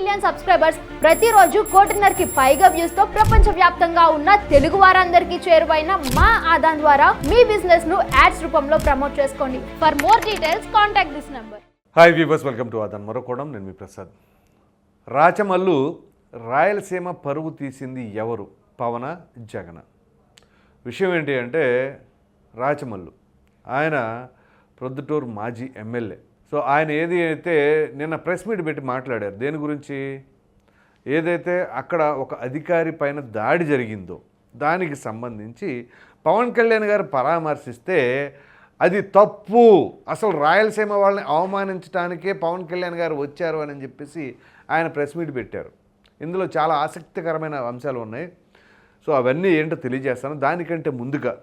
Million subscribers ప్రతిరోజు కోటిన్నరకి పైగా వ్యూస్తో ప్రపంచ వ్యాప్తంగా ఉన్న తెలుగు వారందరికీ చేరువైన మా ఆదాన్ ద్వారా మీ బిజినెస్ను యాడ్స్ రూపంలో ప్రమోట్ చేసుకోండి. For more details contact this number hi viewers welcome to Aadan మరొకడం నేను మీ ప్రసాద్. రాచమల్లు రాయలసీమ పరువు తీసింది ఎవరు? పవన జగన. విషయం ఏంటి అంటే రాచమల్లు. ఆయన ప్రొద్దుటూరు మాజీ ఎమ్మెల్యే. సో ఆయన ఏది అయితే నిన్న ప్రెస్ మీట్ పెట్టి మాట్లాడారు దేని గురించి? ఏదైతే అక్కడ ఒక అధికారి పైన దాడి జరిగిందో దానికి సంబంధించి పవన్ కళ్యాణ్ గారు పరామర్శిస్తే అది తప్పు. అసలు రాయలసీమ వాళ్ళని అవమానించడానికే పవన్ కళ్యాణ్ గారు వచ్చారు అని చెప్పేసి ఆయన ప్రెస్ మీట్ పెట్టారు. ఇందులో చాలా ఆసక్తికరమైన అంశాలు ఉన్నాయి. సో అవన్నీ ఏంటో తెలియజేస్తాను. దానికంటే ముందుగా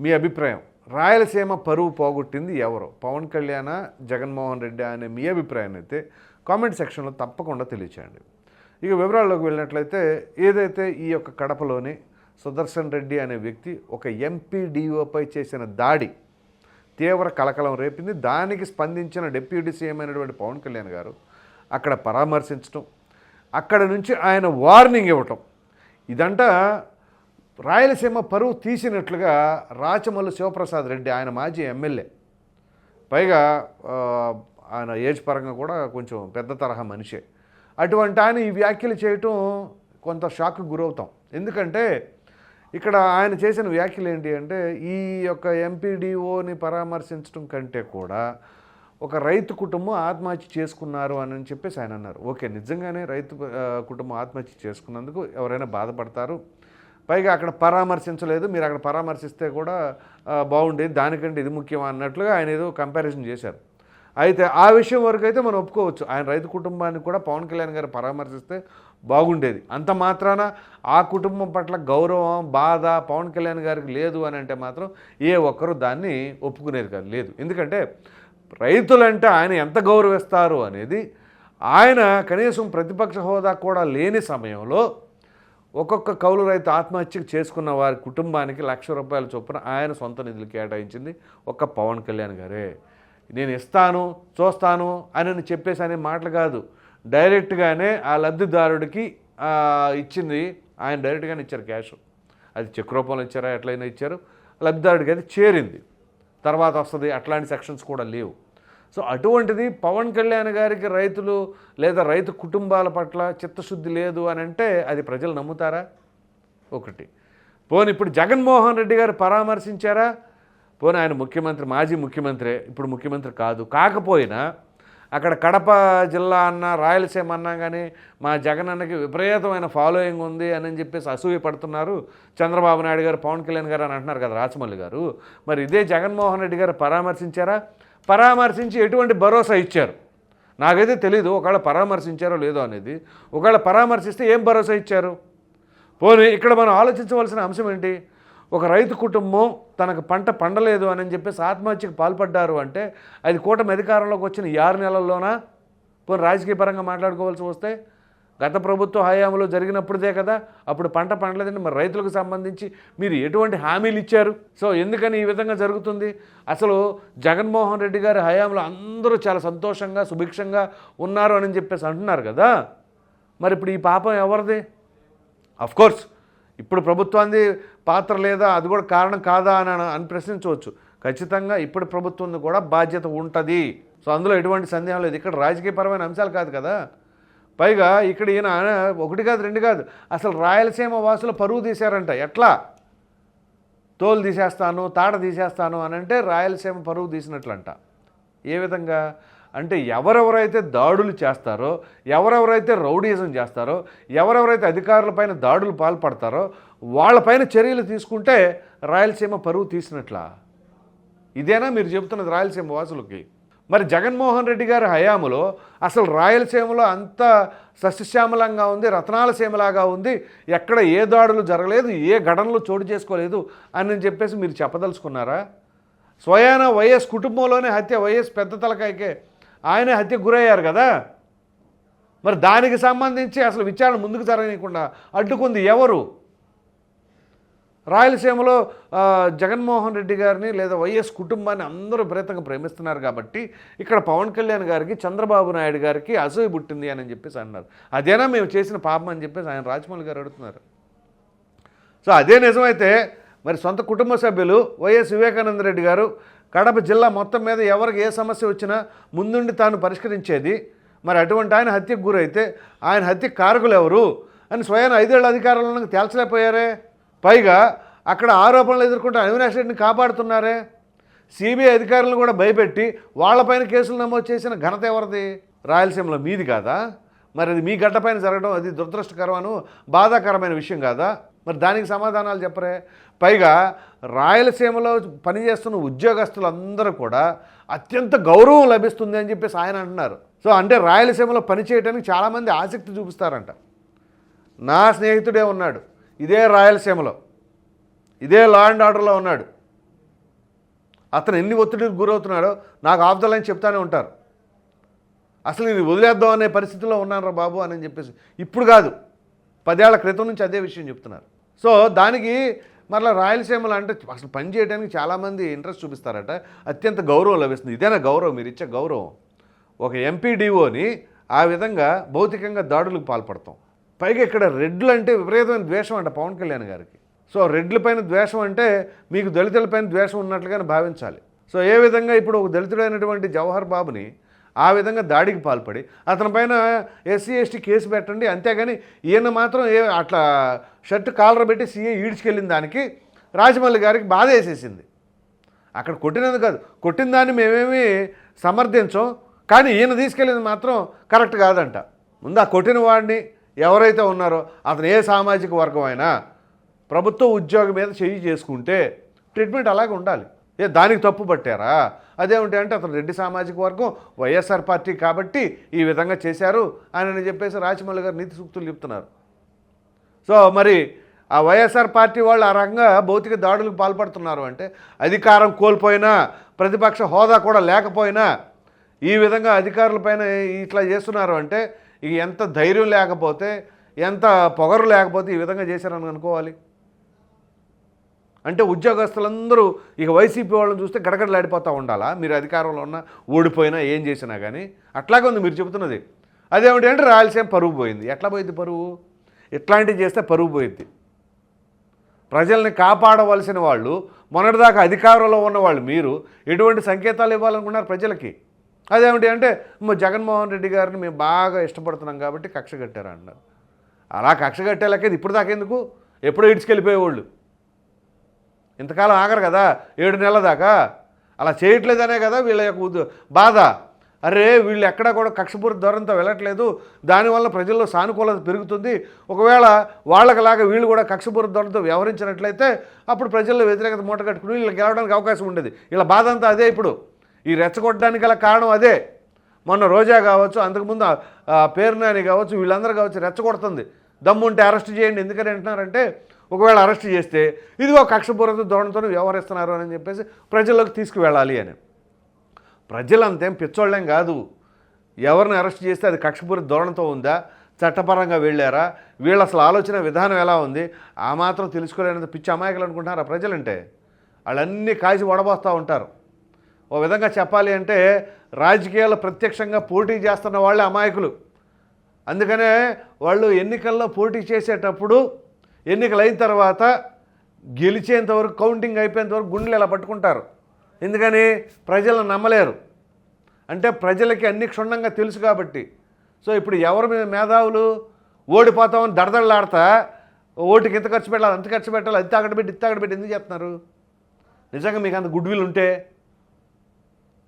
మీ అభిప్రాయం. రాయలసీమ పరువు పోగొట్టింది ఎవరు? పవన్ కళ్యాణ జగన్మోహన్ రెడ్డి అనే మీ అభిప్రాయం అయితే కామెంట్ సెక్షన్లో తప్పకుండా తెలియచేయండి. ఇక వివరాల్లోకి వెళ్ళినట్లయితే ఏదైతే ఈ యొక్క కడపలోని సుదర్శన్ రెడ్డి అనే వ్యక్తి ఒక ఎంపీడీఓపై చేసిన దాడి తీవ్ర కలకలం రేపింది. దానికి స్పందించిన డిప్యూటీ సీఎం అయినటువంటి పవన్ కళ్యాణ్ గారు అక్కడ పరామర్శించడం అక్కడ నుంచి ఆయన వార్నింగ్ ఇవ్వటం. ఇదంట రాయలసీమ పరువు తీసినట్లుగా రాచమల్లు శివప్రసాద్ రెడ్డి ఆయన మాజీ ఎమ్మెల్యే. పైగా ఆయన ఏజ్ పరంగా కూడా కొంచెం పెద్ద తరహా మనిషే. అటువంటి ఆయన ఈ వ్యాఖ్యలు చేయటం కొంత షాక్ గురవుతాం. ఎందుకంటే ఇక్కడ ఆయన చేసిన వ్యాఖ్యలు ఏంటి అంటే ఈ యొక్క ఎంపీడీఓని పరామర్శించడం కంటే కూడా ఒక రైతు కుటుంబం ఆత్మహత్య చేసుకున్నారు అని చెప్పేసి ఆయన అన్నారు. ఓకే నిజంగానే రైతు కుటుంబం ఆత్మహత్య చేసుకున్నందుకు ఎవరైనా బాధపడతారు? పైగా అక్కడ పరామర్శించలేదు. మీరు అక్కడ పరామర్శిస్తే కూడా బాగుండేది. దానికంటే ఇది ముఖ్యం అన్నట్లుగా ఆయన ఏదో కంపారిజన్ చేశారు. అయితే ఆ విషయం వరకు అయితే మనం ఒప్పుకోవచ్చు. ఆయన రైతు కుటుంబాన్ని కూడా పవన్ కళ్యాణ్ గారు పరామర్శిస్తే బాగుండేది. అంత మాత్రాన ఆ కుటుంబం పట్ల గౌరవం బాధ పవన్ కళ్యాణ్ గారికి లేదు అని అంటే మాత్రం ఏ ఒక్కరు దాన్ని ఒప్పుకునేది కాదు. లేదు. ఎందుకంటే రైతులంటే ఆయన ఎంత గౌరవిస్తారు అనేది ఆయన కనీసం ప్రతిపక్ష హోదా కూడా లేని సమయంలో ఒక్కొక్క కౌలు రైతు ఆత్మహత్య చేసుకున్న వారి కుటుంబానికి లక్ష రూపాయల చొప్పున ఆయన సొంత నిధులు కేటాయించింది ఒక్క పవన్ కళ్యాణ్ గారే. నేను ఇస్తాను చూస్తాను అని చెప్పేసి అనే మాటలు కాదు. డైరెక్ట్గానే ఆ లబ్ధిదారుడికి ఇచ్చింది ఆయన డైరెక్ట్గానే ఇచ్చారు క్యాష్. అది చెక్ రూపంలో ఇచ్చారా ఎట్లయినా ఇచ్చారు. లబ్ధిదారుడికి అది చేరింది. తర్వాత వస్తుంది అట్లాంటి సెక్షన్స్ కూడా లేవు. సో అటువంటిది పవన్ కళ్యాణ్ గారికి రైతులు లేదా రైతు కుటుంబాల పట్ల చిత్తశుద్ధి లేదు అని అంటే అది ప్రజలు నమ్ముతారా? ఒకటి. పోనీ ఇప్పుడు జగన్మోహన్ రెడ్డి గారు పరామర్శించారా? పోనీ ఆయన ముఖ్యమంత్రి మాజీ ముఖ్యమంత్రి ఇప్పుడు ముఖ్యమంత్రి కాదు. కాకపోయినా అక్కడ కడప జిల్లా అన్న రాయలసీమ అన్నా కానీ మా జగన్ అన్నకి విపరీతమైన ఫాలోయింగ్ ఉంది అని చెప్పేసి అసూయ పడుతున్నారు చంద్రబాబు నాయుడు గారు పవన్ కళ్యాణ్ గారు అని అంటున్నారు కదా రాచమల్లి గారు. మరి ఇదే జగన్మోహన్ రెడ్డి గారు పరామర్శించారా? పరామర్శించి ఎటువంటి భరోసా ఇచ్చారు? నాకైతే తెలీదు ఒకవేళ పరామర్శించారో లేదో అనేది. ఒకవేళ పరామర్శిస్తే ఏం భరోసా ఇచ్చారు? పోనీ ఇక్కడ మనం ఆలోచించవలసిన అంశం ఏంటి? ఒక రైతు కుటుంబం తనకు పంట పండలేదు అని చెప్పేసి ఆత్మహత్యకు పాల్పడ్డారు అంటే అది కూటమి అధికారంలోకి వచ్చిన ఈ ఆరు నెలల్లోనా? పోనీ రాజకీయ పరంగా మాట్లాడుకోవాల్సి వస్తే గత ప్రభుత్వ హయాంలో జరిగినప్పుడుదే కదా. అప్పుడు పంట పండలేదండి మరి రైతులకు సంబంధించి మీరు ఎటువంటి హామీలు ఇచ్చారు? సో ఎందుకని ఈ విధంగా జరుగుతుంది? అసలు జగన్మోహన్ రెడ్డి గారి హయాంలో అందరూ చాలా సంతోషంగా సుభిక్షంగా ఉన్నారు అని చెప్పేసి అంటున్నారు కదా. మరి ఇప్పుడు ఈ పాపం ఎవరిది? కోర్స్ ఇప్పుడు ప్రభుత్వాన్ని పాత్ర లేదా? అది కూడా కారణం కాదా అని అని ప్రశ్నించవచ్చు. ఖచ్చితంగా ఇప్పుడు ప్రభుత్వం కూడా బాధ్యత ఉంటుంది. సో అందులో ఎటువంటి సందేహం లేదు. ఇక్కడ రాజకీయపరమైన అంశాలు కాదు కదా. పైగా ఇక్కడ ఈయన ఒకటి కాదు రెండు కాదు. అసలు రాయలసీమ వాసులు పరువు తీశారంట. ఎట్లా? తోలు తీసేస్తాను తాట తీసేస్తాను అని అంటే రాయలసీమ పరువు తీసినట్లంట. ఏ విధంగా? అంటే ఎవరెవరైతే దాడులు చేస్తారో ఎవరెవరైతే రౌడీజం చేస్తారో ఎవరెవరైతే అధికారులపైన దాడులు పాల్పడతారో వాళ్ళపైన చర్యలు తీసుకుంటే రాయలసీమ పరువు తీసినట్లా? ఇదేనా మీరు చెబుతున్నది రాయలసీమ వాసులకి? మరి జగన్మోహన్ రెడ్డి గారి హయాములో అసలు రాయలసీమలో అంత సస్యశ్యామలంగా ఉంది రత్నాల సీమలాగా ఉంది ఎక్కడ ఏ దాడులు జరగలేదు ఏ ఘటనలు చోటు చేసుకోలేదు అని చెప్పేసి మీరు చెప్పదలుచుకున్నారా? స్వయాన వైఎస్ కుటుంబంలోనే హత్య వైఎస్ పెద్ద తలకాయకే ఆయనే హత్య గురయ్యారు కదా? మరి దానికి సంబంధించి అసలు విచారణ ముందుకు జరగనీయకుండా అడ్డుకుంది ఎవరు? రాయలసీమలో జగన్మోహన్ రెడ్డి గారిని లేదా వైఎస్ కుటుంబాన్ని అందరూ విపరీతంగా ప్రేమిస్తున్నారు కాబట్టి ఇక్కడ పవన్ కళ్యాణ్ గారికి చంద్రబాబు నాయుడు గారికి అసూయ పుట్టింది అని చెప్పేసి అన్నారు. అదేనా మేము చేసిన పాపం అని చెప్పేసి ఆయన రాజమౌళి గారు అడుగుతున్నారు. సో అదే నిజమైతే మరి సొంత కుటుంబ సభ్యులు వైఎస్ వివేకానంద రెడ్డి గారు కడప జిల్లా మొత్తం మీద ఎవరికి ఏ సమస్య వచ్చినా ముందుండి తాను పరిష్కరించేది. మరి అటువంటి ఆయన హత్యకు గురైతే ఆయన హత్య కారకులు ఎవరు? అని స్వయం ఐదేళ్ళ అధికారంలో తేల్చలేకపోయారే. పైగా అక్కడ ఆరోపణలు ఎదుర్కొంటే అవినాష్ రెడ్డిని కాపాడుతున్నారే. సిబిఐ అధికారులను కూడా భయపెట్టి వాళ్ళపైన కేసులు నమోదు చేసిన ఘనత ఎవరిది? రాయలసీమలో మీది కాదా? మరి అది మీ గడ్డపైన జరగడం అది దురదృష్టకరమను బాధాకరమైన విషయం కాదా? మరి దానికి సమాధానాలు చెప్పరే. పైగా రాయలసీమలో పనిచేస్తున్న ఉద్యోగస్తులందరూ కూడా అత్యంత గౌరవం లభిస్తుంది అని చెప్పేసి ఆయన అంటున్నారు. సో అంటే రాయలసీమలో పనిచేయడానికి చాలామంది ఆసక్తి చూపిస్తారంట. నా స్నేహితుడే ఉన్నాడు. ఇదే రాయలసీమలో ఇదే లా అండ్ ఆర్డర్లో ఉన్నాడు. అతను ఎన్ని ఒత్తిడికి గురవుతున్నాడో నాకు ఆఫ్దలని చెప్తానే ఉంటారు. అసలు నేను వదిలేద్దాం అనే పరిస్థితిలో ఉన్నానరా బాబు అని చెప్పేసి. ఇప్పుడు కాదు పదేళ్ళ క్రితం నుంచి అదే విషయం చెప్తున్నారు. సో దానికి మరలా రాయలసీమలో అంటే అసలు పని చేయడానికి చాలామంది ఇంట్రెస్ట్ చూపిస్తారట. అత్యంత గౌరవం లభిస్తుంది. ఇదేనా గౌరవం? మీరు ఇచ్చే గౌరవం. ఒక ఎంపీడీఓని ఆ విధంగా భౌతికంగా దాడులకు పాల్పడతాం. పైగా ఇక్కడ రెడ్లు అంటే విపరీతమైన ద్వేషం అంట పవన్ కళ్యాణ్ గారికి. సో రెడ్లపైన ద్వేషం అంటే మీకు దళితులపైన ద్వేషం ఉన్నట్లుగానే భావించాలి. సో ఏ విధంగా ఇప్పుడు ఒక దళితుడైనటువంటి జవహర్ బాబుని ఆ విధంగా దాడికి పాల్పడి అతని పైన ఎస్సీ ఎస్టీ కేసు పెట్టండి అంతేగాని ఈయన మాత్రం ఏ అట్లా షర్ట్ కాలర్ పెట్టి సీఏ ఈడ్చుకెళ్ళిన దానికి రాజమౌళి గారికి బాధ వేసేసింది. అక్కడ కొట్టినది కాదు కొట్టిన దాన్ని మేమేమి సమర్థించం కానీ ఈయన తీసుకెళ్ళింది మాత్రం కరెక్ట్ కాదంట. ముందు ఆ కొట్టిన వాడిని ఎవరైతే ఉన్నారో అతను ఏ సామాజిక వర్గం అయినా ప్రభుత్వ ఉద్యోగం మీద చెయ్యి చేసుకుంటే ట్రీట్మెంట్ అలాగే ఉండాలి. ఏ దానికి తప్పు పట్టారా? అదేమిటి అంటే అతను రెడ్డి సామాజిక వర్గం వైఎస్ఆర్ పార్టీ కాబట్టి ఈ విధంగా చేశారు అని చెప్పేసి రాజమౌళి గారు నీతి సూక్తులు చెప్తున్నారు. సో మరి ఆ వైఎస్ఆర్ పార్టీ వాళ్ళు ఆ రకంగా భౌతిక దాడులకు పాల్పడుతున్నారు అంటే అధికారం కోల్పోయినా ప్రతిపక్ష హోదా కూడా లేకపోయినా ఈ విధంగా అధికారులపైన ఇట్లా చేస్తున్నారు అంటే ఇక ఎంత ధైర్యం లేకపోతే ఎంత పొగరు లేకపోతే ఈ విధంగా చేశారని అనుకోవాలి. అంటే ఉద్యోగస్తులందరూ ఇక వైసీపీ వాళ్ళని చూస్తే గడగడలాడిపోతూ ఉండాలా? మీరు అధికారంలో ఉన్నా ఓడిపోయినా ఏం చేసినా కానీ అట్లాగే ఉంది మీరు చెబుతున్నది. అదేమిటి రాయలసీమ పరుగు పోయింది. ఎట్లా పోయింది పరువు? ఇట్లాంటివి చేస్తే పరుగు పోయింది. ప్రజల్ని కాపాడవలసిన వాళ్ళు మొన్నటిదాకా అధికారంలో ఉన్న వాళ్ళు మీరు ఎటువంటి సంకేతాలు ఇవ్వాలనుకున్నారు ప్రజలకి? అదేమిటి అంటే జగన్మోహన్ రెడ్డి గారిని మేము బాగా ఇష్టపడుతున్నాం కాబట్టి కక్ష కట్టారు అన్నారు అలా కక్ష కట్టేలాకేది ఇప్పుడు దాకా ఎందుకు? ఎప్పుడో ఇడ్చుకెళ్ళిపోయేవాళ్ళు ఇంతకాలం ఆగరు కదా ఏడు నెలల దాకా. అలా చేయట్లేదనే కదా వీళ్ళ యొక్క బాధ. అరే వీళ్ళు ఎక్కడా కూడా కక్షపూరిత ధోరణితో వెళ్ళట్లేదు. దానివల్ల ప్రజల్లో సానుకూలత పెరుగుతుంది. ఒకవేళ వాళ్ళకలాగా వీళ్ళు కూడా కక్షపూరిత ధోరణితో వ్యవహరించినట్లయితే అప్పుడు ప్రజల్లో వ్యతిరేకత మూట కట్టుకుని వీళ్ళు గెలవడానికి అవకాశం ఉండేది. వీళ్ళ బాధ అంతా అదే ఇప్పుడు. ఈ రెచ్చగొట్టడానికి గల కారణం అదే. మొన్న రోజా కావచ్చు అంతకుముందు పేరునాని కావచ్చు వీళ్ళందరూ కావచ్చు రెచ్చగొడుతుంది. దమ్ముంటే అరెస్ట్ చేయండి. ఎందుకని అంటున్నారంటే ఒకవేళ అరెస్ట్ చేస్తే ఇదిగో కక్షపూరిత ధోరణితో వ్యవహరిస్తున్నారు అని చెప్పేసి ప్రజల్లోకి తీసుకువెళ్ళాలి అని. ప్రజలంతేం పిచ్చోళ్ళేం కాదు. ఎవరిని అరెస్ట్ చేస్తే అది కక్షపూరిత ధోరణితో ఉందా? చట్టపరంగా వెళ్ళారా? వీళ్ళు అసలు ఆలోచన విధానం ఎలా ఉంది? ఆ మాత్రం తెలుసుకోలేనంత పిచ్చి అమాయకులు అనుకుంటున్నారా ప్రజలంటే? వాళ్ళన్నీ కాసి వడబోస్తూ ఉంటారు. ఓ విధంగా చెప్పాలి అంటే రాజకీయాల్లో ప్రత్యక్షంగా పోటీ చేస్తున్న వాళ్ళే అమాయకులు. అందుకనే వాళ్ళు ఎన్నికల్లో పోటీ చేసేటప్పుడు ఎన్నికలు అయిన తర్వాత గెలిచేంతవరకు కౌంటింగ్ అయిపోయేంతవరకు గుండెలు ఇలా పట్టుకుంటారు. ఎందుకని? ప్రజలను నమ్మలేరు. అంటే ప్రజలకి అన్ని క్షుణ్ణంగా తెలుసు కాబట్టి. సో ఇప్పుడు ఎవరి మీద మేధావులు ఓడిపోతామని దడదడలాడతా ఓటుకి ఇంత ఖర్చు పెట్టాలి అంత ఖర్చు పెట్టాలి అది అక్కడ పెట్టి ఇంత అక్కడ పెట్టి ఎందుకు చెప్తున్నారు? నిజంగా మీకు అంత గుడ్ విల్ ఉంటే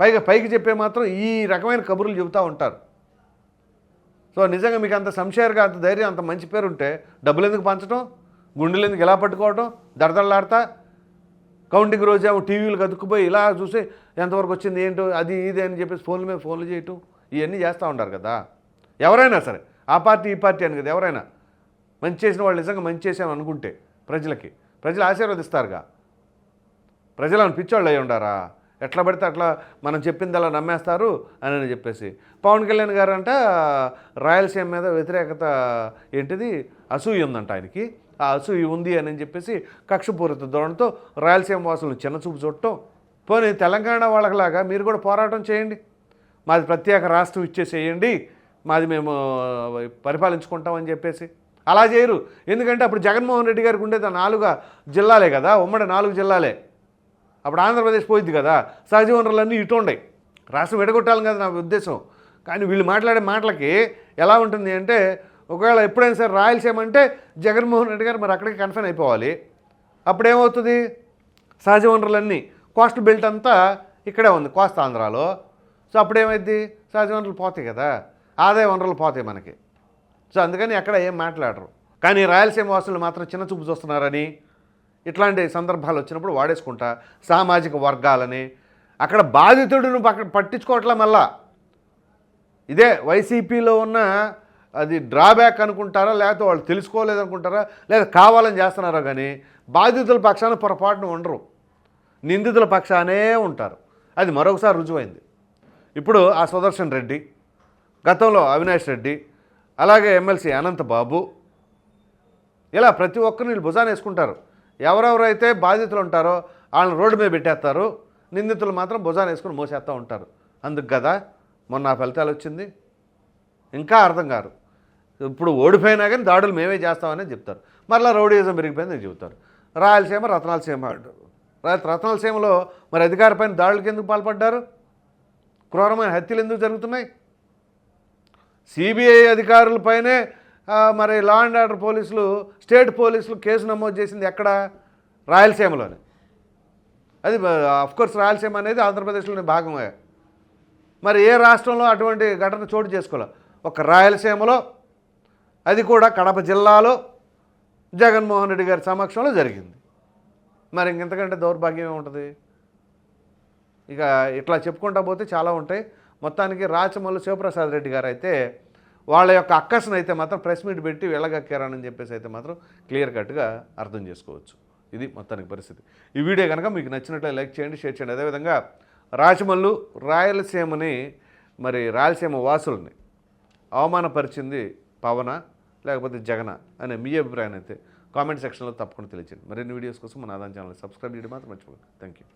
పైగా పైకి చెప్పే మాత్రం ఈ రకమైన కబుర్లు చెబుతూ ఉంటారు. సో నిజంగా మీకు అంత సంశయర్గా అంత ధైర్యం అంత మంచి పేరు ఉంటే డబ్బులు ఎందుకు పంచడం గుండెలు ఎందుకు ఎలా పట్టుకోవడం దడదడలాడతా? కౌంటింగ్ రోజు ఏమో టీవీలు కదుక్కుపోయి ఇలా చూసి ఎంతవరకు వచ్చింది ఏంటో అది ఇది అని చెప్పేసి ఫోన్ల మీద ఫోన్లు చేయటం ఇవన్నీ చేస్తూ ఉంటారు కదా. ఎవరైనా సరే ఆ పార్టీ ఈ పార్టీ అని కదా ఎవరైనా. మంచి చేసిన వాళ్ళు నిజంగా మంచి చేశామని అనుకుంటే ప్రజలకి ప్రజలు ఆశీర్వదిస్తారుగా. ప్రజలను పిచ్చోళ్ళు అయి ఉండారా? ఎట్లా పడితే అట్లా మనం చెప్పింది అలా నమ్మేస్తారు అని అని చెప్పేసి. పవన్ కళ్యాణ్ గారు అంట రాయలసీమ మీద వ్యతిరేకత ఏంటిది? అసూయ ఉందంట ఆయనకి. ఆ అసూయ ఉంది అని చెప్పేసి కక్షపూరిత ధోరణితో రాయలసీమ వాసులను చిన్నచూపు చూడటం. పోనీ తెలంగాణ వాళ్ళకిలాగా మీరు కూడా పోరాటం చేయండి. మాది ప్రత్యేక రాష్ట్రం ఇచ్చేసేయండి. మాది మేము పరిపాలించుకుంటామని చెప్పేసి. అలా చేయరు. ఎందుకంటే అప్పుడు జగన్మోహన్ రెడ్డి గారికి ఉండేది నాలుగు జిల్లాలే కదా. ఉమ్మడి నాలుగు జిల్లాలే. అప్పుడు ఆంధ్రప్రదేశ్ పోయింది కదా. సహజ వనరులన్నీ ఇటు ఉండయి రాష్ట్రం విడగొట్టాలి కదా నా ఉద్దేశం. కానీ వీళ్ళు మాట్లాడే మాటలకి ఎలా ఉంటుంది అంటే ఒకవేళ ఎప్పుడైనా సరే రాయలసీమ అంటే జగన్మోహన్ రెడ్డి గారు మరి అక్కడికి కన్ఫర్మ్ అయిపోవాలి. అప్పుడేమవుతుంది? సహజ వనరులన్నీ కోస్ట్ బెల్ట్ అంతా ఇక్కడే ఉంది కోస్త ఆంధ్రాలో. సో అప్పుడేమైద్ది? సహజ వనరులు పోతాయి కదా. ఆదాయ వనరులు పోతాయి మనకి. సో అందుకని అక్కడ ఏం మాట్లాడరు. కానీ రాయలసీమ వాసులు మాత్రం చిన్న చూపు చూస్తున్నారని ఇట్లాంటి సందర్భాలు వచ్చినప్పుడు వాడేసుకుంటా. సామాజిక వర్గాలని అక్కడ బాధితుడిని పక్క పట్టించుకోవట్లే మళ్ళా. ఇదే వైసీపీలో ఉన్న అది డ్రాబ్యాక్ అనుకుంటారా లేకపోతే వాళ్ళు తెలుసుకోలేదనుకుంటారా లేదా కావాలని చేస్తున్నారా కానీ బాధితుల పక్షాన పొరపాటున ఉండరు. నిందితుల పక్షానే ఉంటారు. అది మరొకసారి రుజువైంది. ఇప్పుడు ఆ సుదర్శన్ రెడ్డి గతంలో అవినాష్ రెడ్డి అలాగే ఎమ్మెల్సీ అనంత బాబు ఇలా ప్రతి ఒక్కరిని వీళ్ళు భుజాన్ని వేసుకుంటారు. ఎవరెవరైతే బాధితులు ఉంటారో వాళ్ళని రోడ్డు మీద పెట్టేస్తారు. నిందితులు మాత్రం భుజాన్ వేసుకుని మోసేస్తూ ఉంటారు. అందుకు కదా మొన్న ఆ ఫలితాలు వచ్చింది. ఇంకా అర్థం కారు ఇప్పుడు ఓడిపోయినా కానీ దాడులు మేమే చేస్తామని చెప్తారు. మరలా రౌడీజం పెరిగిపోయిందని చెబుతారు. రాయలసీమ రత్నాలసీమ అంటారు. రత్నాలసీమలో మరి అధికారపైన దాడులకు ఎందుకు పాల్పడ్డారు? క్రూరమైన హత్యలు ఎందుకు జరుగుతున్నాయి? సిబిఐ అధికారులపైనే మరి లా అండ్ ఆర్డర్ పోలీసులు స్టేట్ పోలీసులు కేసు నమోదు చేసింది ఎక్కడ? రాయలసీమలోనే. అది కోర్స్ రాయలసీమ అనేది ఆంధ్రప్రదేశ్లోని భాగమే. మరి ఏ రాష్ట్రంలో అటువంటి ఘటన చోటు చేసుకోలే? ఒక రాయలసీమలో అది కూడా కడప జిల్లాలో జగన్మోహన్ రెడ్డి గారి సమక్షంలో జరిగింది. మరి ఇంకెంతకంటే దౌర్భాగ్యం ఏముంటుంది? ఇక ఇట్లా చెప్పుకుంటా పోతే చాలా ఉంటాయి. మొత్తానికి రాచమల్లు శివప్రసాద్ రెడ్డి గారు అయితే వాళ్ళ యొక్క అక్కస్ను అయితే మాత్రం ప్రెస్ మీట్ పెట్టి వెళ్ళగక్కారని చెప్పేసి అయితే మాత్రం క్లియర్ కట్గా అర్థం చేసుకోవచ్చు. ఇది మొత్తానికి పరిస్థితి. ఈ వీడియో కనుక మీకు నచ్చినట్లే లైక్ చేయండి షేర్ చేయండి. అదేవిధంగా రాజమల్లు రాయలసీమని మరి రాయలసీమ వాసుల్ని అవమానపరిచింది పవన లేకపోతే జగన అనే మీ అభిప్రాయం అయితే కామెంట్ సెక్షన్లో తప్పకుండా తెలియచేయండి. మరిన్ని వీడియోస్ కోసం మన ఆదాన్ ఛానల్ సబ్స్క్రైబ్ చేయడం మాత్రం మర్చిపోకండి. Thank you